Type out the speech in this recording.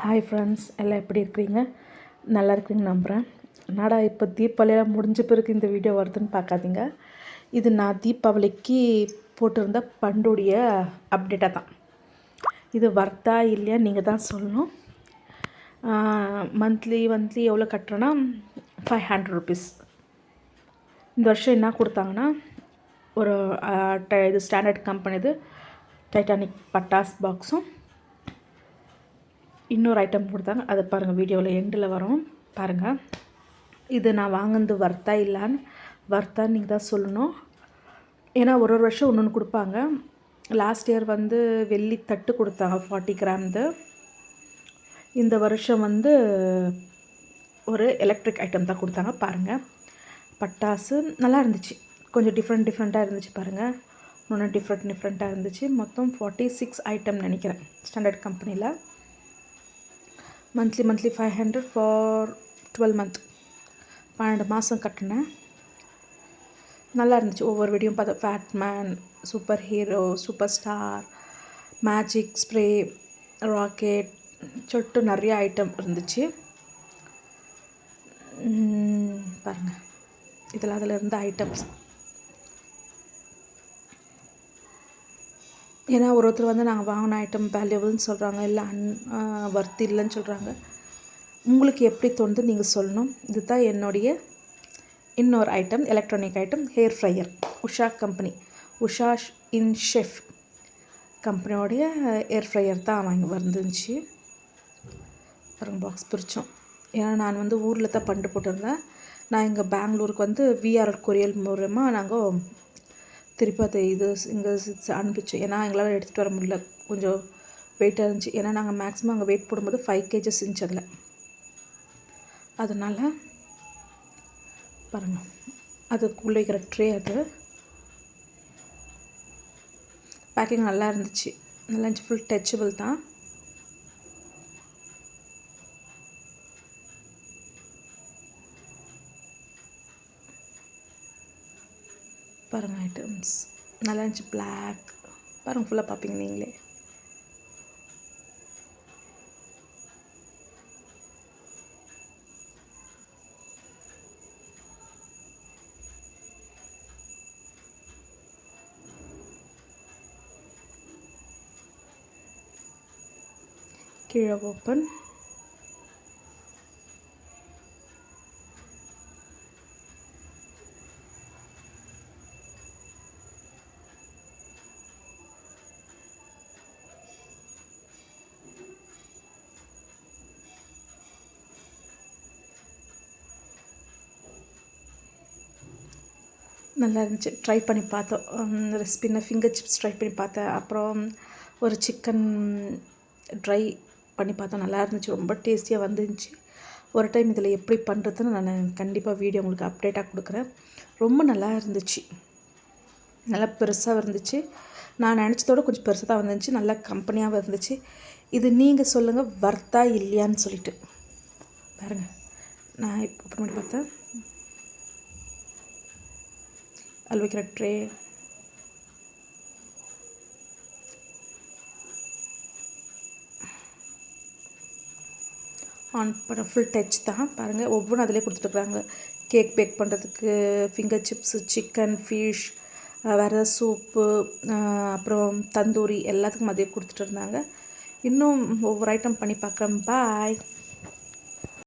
Hi friends எல்லாம் எப்படி இருக்கிறீங்க? நல்லா இருக்கிறீங்க நம்புகிறேன் என்னடா இப்போ தீபாவளியெல்லாம் முடிஞ்ச பிறகு இந்த வீடியோ வருதுன்னு பார்க்காதீங்க. இது நான் தீபாவளிக்கு போட்டிருந்த பண்டுடைய அப்டேட்டாக தான். இது வர்த்தா இல்லையா நீங்கள் தான் சொல்லணும். மந்த்லி மந்த்லி எவ்வளோ கட்டுறேன்னா ஃபைவ் ஹண்ட்ரட் ருபீஸ் இந்த வருஷம் என்ன கொடுத்தாங்கன்னா ஒரு ட- இது ஸ்டாண்டர்ட் கம்பெனி இது டைட்டானிக் பட்டாஸ் பாக்ஸும் இன்னொரு ஐட்டம் கொடுத்தாங்க அதை பாருங்கள் வீடியோவில் எண்டில் வரும். பாருங்கள் இது நான் வாங்கினது வர்த்தா இல்லான்னு வர்த்தான்னு நீங்கள் தான் சொல்லணும். ஏன்னா ஒரு ஒரு வருஷம் ஒன்று ஒன்று கொடுப்பாங்க. லாஸ்ட் இயர் வந்து வெள்ளி தட்டு கொடுத்தாங்க ஃபார்ட்டி கிராம்து இந்த வருஷம் வந்து ஒரு எலக்ட்ரிக் ஐட்டம் தான் கொடுத்தாங்க. பாருங்கள் பட்டாசு நல்லா இருந்துச்சு. கொஞ்சம் டிஃப்ரெண்ட் டிஃப்ரெண்ட்டாக இருந்துச்சு பாருங்கள் இன்னொன்று டிஃப்ரெண்ட் டிஃப்ரெண்ட்டாக இருந்துச்சு. மொத்தம் ஃபார்ட்டி சிக்ஸ் ஐட்டம் நினைக்கிறேன் ஸ்டாண்டர்ட் கம்பெனியில் monthly monthly five hundred for twelve month பன்னெண்டு மாதம் கட்டினேன். நல்லா இருந்துச்சு. ஒவ்வொரு வீடியோ பார்த்தா Batman super hero super star magic spray rocket சொல்லிட்டு நிறைய ஐட்டம் இருந்துச்சு. பாருங்கள் இதெல்லாம் அதில் இருந்த ஐட்டம்ஸ் ஏன்னா ஒரு ஒருத்தர் வந்து நாங்கள் வாங்கின ஐட்டம் வேல்யூபிள்னு சொல்கிறாங்க இல்லை அன் ஒர்த் இல்லைன்னு சொல்கிறாங்க உங்களுக்கு எப்படி தோணுது நீங்கள் சொல்லணும். இதுதான் என்னுடைய இன்னொரு item electronic item air fryer Usha company Usha in chef. கம்பெனியோடைய air fryer தான் வாங்கி வந்துருந்துச்சு. அப்புறம் பாக்ஸ் பிரித்தோம் ஏன்னா நான் வந்து ஊரில் தான் பண்டு போட்டிருந்தேன். நான் இங்கே பெங்களூருக்கு வந்து விஆர் கொரியல் மூலயமா நாங்கள் திருப்பி அதை இது இங்கே அனுப்பிச்சு. ஏன்னா எங்களால் எடுத்துகிட்டு வர முடியல. கொஞ்சம் வெயிட்டாக இருந்துச்சு. ஏன்னா நாங்கள் மேக்ஸிமம் அங்கே வெயிட் போடும்போது ஃபைவ் கேஜஸ் இருந்துச்சு அதில். அதனால் பாருங்கள் அதுக்குள்ளே இருக்கிற ட்ரே அது. பேக்கிங் நல்லா இருந்துச்சு. நல்லா இருந்துச்சு. ஃபுல் டச்சபிள் தான். பாருங்கள் ஐட்டம்ஸ் நல்லா இருந்துச்சு. பிளாக் பாருங்கள் ஃபுல்லாக பார்ப்பீங்க நீங்களே. கீழே ஓப்பன் நல்லா இருந்துச்சு ட்ரை பண்ணி பார்த்தோம். ரெசிபின்னா ஃபிங்கர் சிப்ஸ் ட்ரை பண்ணி பார்த்தேன். அப்புறம் ஒரு சிக்கன் ட்ரை பண்ணி பார்த்தோம். நல்லா இருந்துச்சு ரொம்ப டேஸ்டியாக வந்துருந்துச்சு. ஒரு டைம் இதில் எப்படி பண்ணுறதுன்னு நான் கண்டிப்பாக வீடியோ உங்களுக்கு அப்டேட்டாக கொடுக்குறேன். ரொம்ப நல்லா இருந்துச்சு நல்லா பெருசாக இருந்துச்சு நான் நினச்சதோட கொஞ்சம் பெருசாக தான் வந்துச்சு. நல்லா கம்பெனியாகவும் இருந்துச்சு. இது நீங்கள் சொல்லுங்கள் வர்த்தா இல்லையான்னு சொல்லிட்டு. பாருங்கள் நான் இப்போ பார்த்தேன். அதில் வைக்கிற ட்ரே. ஆன் பண்ண ஃபுல் டச் தான். பாருங்கள் ஒவ்வொன்றும் அதிலே கொடுத்துட்ருக்குறாங்க கேக் பேக் பண்ணுறதுக்கு ஃபிங்கர் சிப்ஸு சிக்கன் ஃபிஷ் வேறு ஏதாவது சூப்பு அப்புறம் தந்தூரி எல்லாத்துக்கும் அதே கொடுத்துட்டு இருந்தாங்க. இன்னும் ஒவ்வொரு ஐட்டம் பண்ணி பார்க்குறேன் பாய்